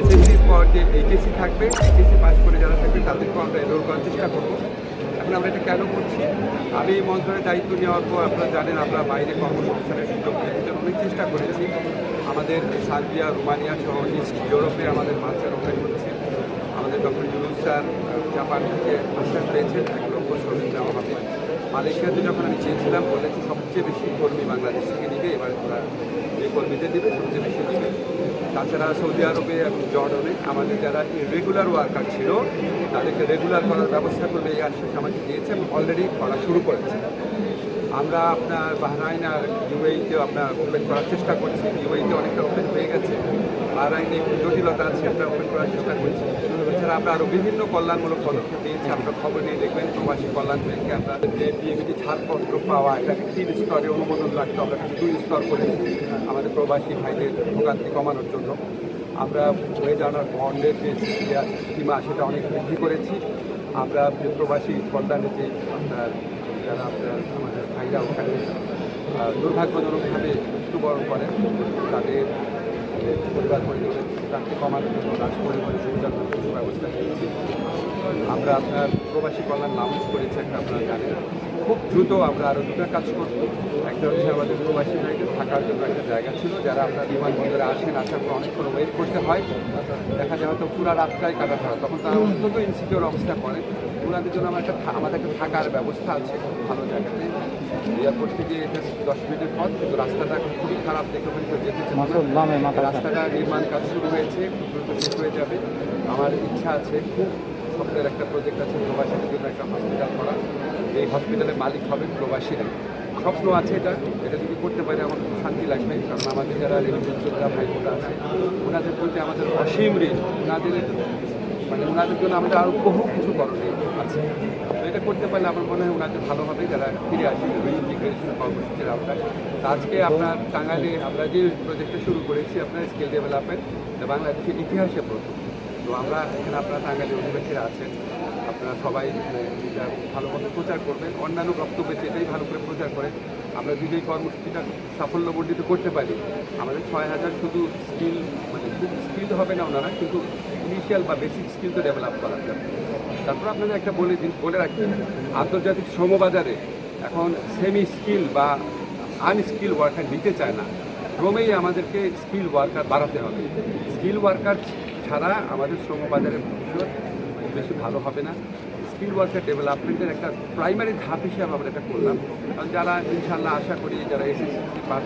এসএসসির পর যে এইচএসসি থাকবে, এইচএসসি পাস করে যারা থাকবে, তাদেরকেও আমরা এনরোল করার চেষ্টা করব। এখন আমরা এটা কেন করছি? আমি এই মন্ত্রণের দায়িত্ব নেওয়ার পর আপনারা জানেন, আমরা বাইরে কর্মসংস্থানের সুযোগ জন্য অনেক চেষ্টা করেছি। আমাদের সার্বিয়া, রোমানিয়া সহ ইস্ট ইউরোপে আমাদের বাচ্চারা ওখানে করছে আমাদের ডক্টর ইউনুস স্যার, জাপান থেকে আশ্বাস পেয়েছেন, এক লক্ষ শ্রমিক দেওয়া হবে। মালয়েশিয়াতে যখন আমি চেয়েছিলাম, বলেছি সবচেয়ে বেশি কর্মী বাংলাদেশ থেকে নিবে, এবার ওরা যে কর্মীদের দেবে, সবচেয়ে বেশি দেবে তাছাড়া সৌদি আরবে এবং জর্ডনে আমাদের যারা রেগুলার ওয়ার্কার ছিল, তাদেরকে রেগুলার করার ব্যবস্থা করবে এই আশ্বাস আমাকে দিয়েছে এবং অলরেডি করা শুরু করেছে। আমরা আপনার বাহরাইন আর ইউএইতে আপনার ওপেন করার চেষ্টা করছি। ইউএইতে অনেকটা ওপেন হয়ে গেছে। বাহরাইনে একটু জটিলতা আছে, আমরা ওপেন করার চেষ্টা করছি। এছাড়া আমরা আরও বিভিন্ন কল্যাণমূলক পদক্ষেপ নিয়েছি। আপনার খবর নিয়ে দেখবেন প্রবাসী কল্যাণ ব্যাংকে আমরা যে বিএমটি ছাড়পত্র পাওয়া এটাকে তিন স্তরে অনুমোদন রাখতে আমরা দুই স্তর করেছি আমাদের প্রবাসী ভাইদের ভোগান্তি কমানোর জন্য। আমরা হয়ে জানার বন্ডের যে যে সীমা, সেটা অনেক বৃদ্ধি করেছি। আমরা যে প্রবাসী কল্যাণে যে আপনার যারা আপনার আমাদের ভাইরা ওখানে দুর্ভাগ্যজনকভাবে মৃত্যুবরণ করেন তাদের পরিবার পরিজনের তাকে কমানোর জন্য রাজ পরিবারের সুবিধার কিছু ব্যবস্থা নিয়েছি। আমরা আপনার প্রবাসী কল্যাণ লাউঞ্জ করেছি একটা আপনারা জানেন। খুব দ্রুত আমরা আরও দুটো কাজ করব। একটা হচ্ছে আমাদের প্রবাসী ভাইদের থাকার জন্য একটা জায়গা ছিল যারা আপনার বিমানবন্দরে আসেন আসার পর অনেকক্ষণ ওয়েট করতে হয়। দেখা যায় হয়তো পুরা রাতটাই কাটাতে হয় তখন তারা অত্যন্ত ইনসিকিউর অবস্থা করে। ওনাদের জন্য আমার একটা আমাদের একটা থাকার ব্যবস্থা আছে খুব ভালো জায়গাতে। এয়ারপোর্ট থেকে just দশ মিনিটের পথ কিন্তু রাস্তাটা এখন খুবই খারাপ দেখে কেউ যেতে রাস্তাটা নির্মাণ কাজ শুরু হয়েছে খুব দ্রুত শেষ হয়ে যাবে। আমার ইচ্ছা আছে খুব স্বপ্নের একটা প্রজেক্ট আছে প্রবাসীদের জন্য একটা হসপিটাল করা হসপিটালের মালিক হবে প্রবাসীরা স্বপ্ন আছে এটা এটা যদি করতে পারি আমার খুব শান্তি লাগবে, কারণ আমাদের যারা রেলিগিয়াস যোদ্ধা ভাই বোনরা আছে, ওনাদের প্রতি আমাদের অসীম ঋণ, ওনাদের মানে ওনাদের জন্য আমাদের আরও বহু কিছু করণীয় আছে। তো এটা করতে পারলে আমার মনে হয় ওনাদের ভালো হবে, যারা ফিরে আসে রিইন্টিগ্রেশন কর্মসূচির আওতায়। আজকে আপনার টাঙ্গাইলে আমরা যে প্রজেক্টটা শুরু করেছি, আপনার স্কিল ডেভেলপমেন্ট বাংলাদেশের ইতিহাসে প্রথম। তো আমরা এখানে আপনারা টাঙ্গাইলে অধিবাসীরা আছেন। আপনারা সবাই ভালো মতো প্রচার করবেন। অন্যান্য বক্তব্যে যেটাই ভালো করে প্রচার করেন, আমরা যদি এই কর্মসূচিটা সাফল্যবর্ধিত করতে পারি। আমাদের ছয় হাজার শুধু স্কিল মানে খুব স্কিল হবে না ওনারা, কিন্তু ইনিশিয়াল বা বেসিক স্কিল তো ডেভেলপ করা যাবে। তারপর আপনাদের একটা বলে দিন, বলে রাখি, আন্তর্জাতিক শ্রমবাজারে এখন সেমি স্কিল বা আনস্কিল ওয়ার্কার নিতে চায় না। ক্রমেই আমাদেরকে স্কিল ওয়ার্কার বাড়াতে হবে। স্কিল ওয়ার্কার ছাড়া আমাদের শ্রম শ্রমবাজারের ভবিষ্যৎ বেশি ভালো হবে না। স্কিল ওয়ার্কার ডেভেলপমেন্টের একটা প্রাইমারি ধাপ হিসাবে আমরা এটা করলাম। কারণ যারা ইনশাল্লাহ আশা করি যারা এসএসসি পাস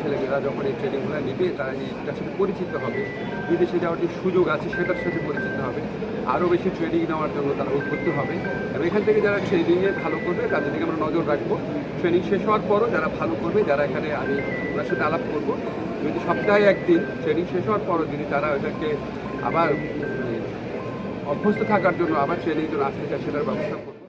ছেলেমেয়েরা যখন এই ট্রেনিংগুলো নেবে, তারা এইটার সাথে পরিচিত হবে। বিদেশে যাওয়ার যে সুযোগ আছে, সেটার সাথে পরিচিত হবে। আরও বেশি ট্রেনিং নেওয়ার জন্য তারা উদ্বুদ্ধ হবে। এবং এখান থেকে যারা ট্রেনিংয়ে ভালো করবে, তাদের দিকে আমরা নজর রাখব। ট্রেনিং শেষ হওয়ার পরও যারা ভালো করবে, যারা এখানে আমি ওনার সাথে আলাপ করব যদি সপ্তাহে একদিন ট্রেনিং শেষ হওয়ার পরও যদি তারা ওইটাকে আবার মানে, অভ্যস্ত থাকার জন্য আবার ট্রেনিং জন্য আসতে চায় সেটার ব্যবস্থা